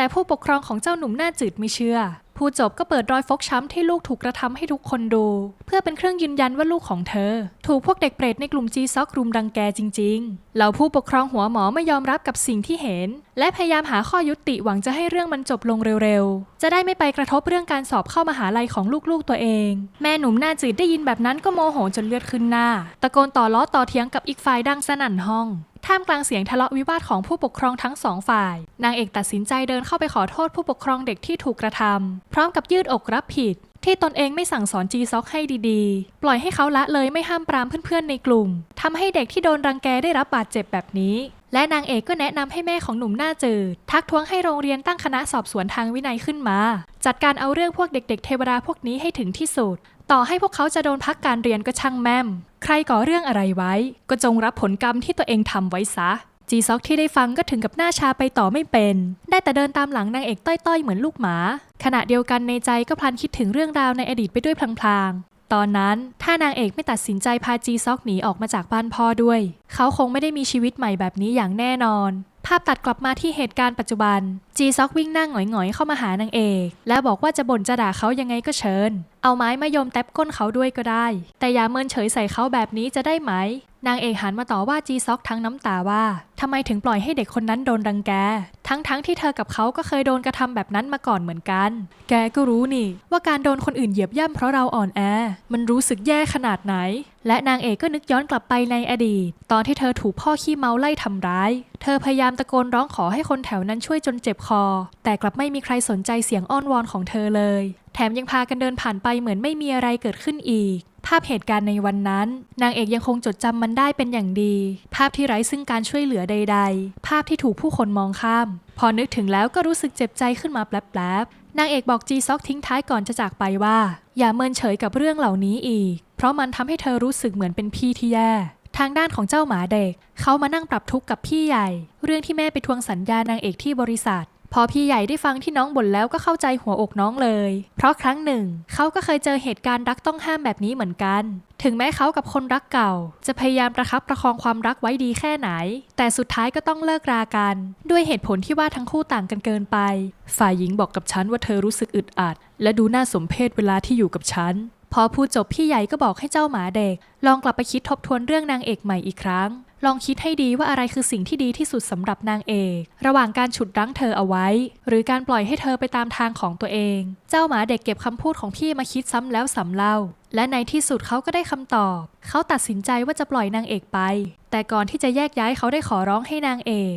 แต่ผู้ปกครองของเจ้าหนุ่มหน้าจืดไม่เชื่อ ผู้จบก็เปิดรอยฟกช้ำที่ลูกถูกกระทำให้ทุกคนดู เพื่อเป็นเครื่องยืนยันว่าลูกของเธอ ถูกพวกเด็กเปรตในกลุ่มจีซอกรุมรังแกจริงๆ เหล่าผู้ปกครองหัวหมอไม่ยอมรับกับสิ่งที่เห็น และพยายามหาข้อยุติหวังจะให้เรื่องมันจบลงเร็วๆ จะได้ไม่ไปกระทบเรื่องการสอบเข้ามหาลัยของลูกๆตัวเอง แม่หนุ่มหน้าจืดได้ยินแบบนั้นก็โมโหจนเลือดขึ้นหน้า ตะโกนต่อล้อต่อเถียงกับอีกฝ่ายดังสนั่นห้อง ท่ามกลางเสียงทะเลาะวิวาทของผู้ปกครองทั้งสองฝ่าย นางเอกตัดสินใจเดินเข้าไปขอโทษผู้ปกครองเด็กที่ถูกกระทำพร้อมกับยืดอกรับผิด ที่ตนเองไม่สั่งสอนจีซอกให้ดีๆ ปล่อยให้เขาละเลยไม่ห้ามปรามเพื่อนๆในกลุ่มทำให้เด็กที่โดนรังแกได้รับบาดเจ็บแบบนี้ และนางเอกก็แนะนำให้แม่ของหนุ่มหน้าจืดทักท้วงให้โรงเรียนตั้งคณะสอบสวนทางวินัยขึ้นมา จัดการเอาเรื่องพวกเด็ก ๆ เทวดาพวกนี้ให้ถึงที่สุด ต่อให้พวกเขาจะโดนพักการเรียนก็ช่างแม่ม ใครก่อเรื่องอะไรไว้ ก็จงรับผลกรรมที่ตัวเองทำไว้ซะจีซอกที่ได้ฟังก็ถึงกับหน้าชาไปต่อไม่เป็น ได้แต่เดินตามหลังนางเอกต้อยๆ เหมือนลูกหมา ขณะเดียวกันในใจก็พลันคิดถึงเรื่องราวในอดีตไปด้วยพลางๆ ตอนนั้น ถ้านางเอกไม่ตัดสินใจพาจีซอกหนีออกมาจากบ้านพ่อด้วย เขาคงไม่ได้มีชีวิตใหม่แบบนี้อย่างแน่นอน ภาพตัดกลับมาที่เหตุการณ์ปัจจุบัน จีซอกวิ่งนั่งหงอยๆ เข้ามาหานางเอก และบอกว่าจะบ่นจะด่าเขายังไงก็เชิญเอาไม้มายมแตบก้นเขาด้วยก็ได้ แต่อย่าเมินเฉยใส่เขาแบบนี้จะได้ไหม นางเอกหันมาต่อว่าจีซอกทั้งน้ำตาว่าทำไมถึงปล่อยให้เด็กคนนั้นโดนรังแก ทั้งๆทที่เธอกับเขาก็เคยโดนกระทำแบบนั้นมาก่อนเหมือนกัน แกก็รู้นี่ ว่าการโดนคนอื่นเหยียบย่ำเพราะเราอ่อนแอ มันรู้สึกแย่ขนาดไหน และนางเอกก็นึกย้อนกลับไปในอดีต ตอนที่เธอถูกพ่อขี้เมาไล่ทำร้าย เธอพยายามตะโกนร้องขอให้คนแถวนั้นช่วยจนเจ็บคอ แต่กลับไม่มีใครสนใจเสียงอ้อนวอนของเธอเลยแถมยังพากันเดินผ่านไปเหมือนไม่มีอะไรเกิดขึ้นอีก ภาพเหตุการณ์ในวันนั้น นางเอกยังคงจดจำมันได้เป็นอย่างดี ภาพที่ไร้ซึ่งการช่วยเหลือใด ๆ ภาพที่ถูกผู้คนมองข้าม พอนึกถึงแล้วก็รู้สึกเจ็บใจขึ้นมาแป๊บๆนางเอกบอกจีซอกทิ้งท้ายก่อนจะจากไปว่า อย่าเมินเฉยกับเรื่องเหล่านี้อีก เพราะมันทำให้เธอรู้สึกเหมือนเป็นพี่ที่แย่ทางด้านของเจ้าหมาเด็ก เขามานั่งปรับทุกข์กับพี่ใหญ่ เรื่องที่แม่ไปทวงสัญญานางเอกที่บริษัท พอพี่ใหญ่ได้ฟังที่น้องบ่นแล้วก็เข้าใจหัวอกน้องเลย เพราะครั้งหนึ่ง เขาก็เคยเจอเหตุการณ์รักต้องห้ามแบบนี้เหมือนกัน ถึงแม้เขากับคนรักเก่า จะพยายามประคับประคองความรักไว้ดีแค่ไหน แต่สุดท้ายก็ต้องเลิกรากัน ด้วยเหตุผลที่ว่าทั้งคู่ต่างกันเกินไป ฝ่ายหญิงบอกกับฉันว่าเธอรู้สึกอึดอัด และดูน่าสมเพชเวลาที่อยู่กับฉันพอพูดจบพี่ใหญ่ก็บอกให้เจ้าหมาเด็ก ลองกลับไปคิดทบทวนเรื่องนางเอกใหม่อีกครั้ง ลองคิดให้ดีว่าอะไรคือสิ่งที่ดีที่สุดสำหรับนางเอก ระหว่างการฉุดรั้งเธอเอาไว้ หรือการปล่อยให้เธอไปตามทางของตัวเอง เจ้าหมาเด็กเก็บคำพูดของพี่มาคิดซ้ำแล้วซ้ำเล่า และในที่สุดเขาก็ได้คำตอบ เขาตัดสินใจว่าจะปล่อยนางเอกไป แต่ก่อนที่จะแยกย้ายเขาได้ขอร้องให้นางเอก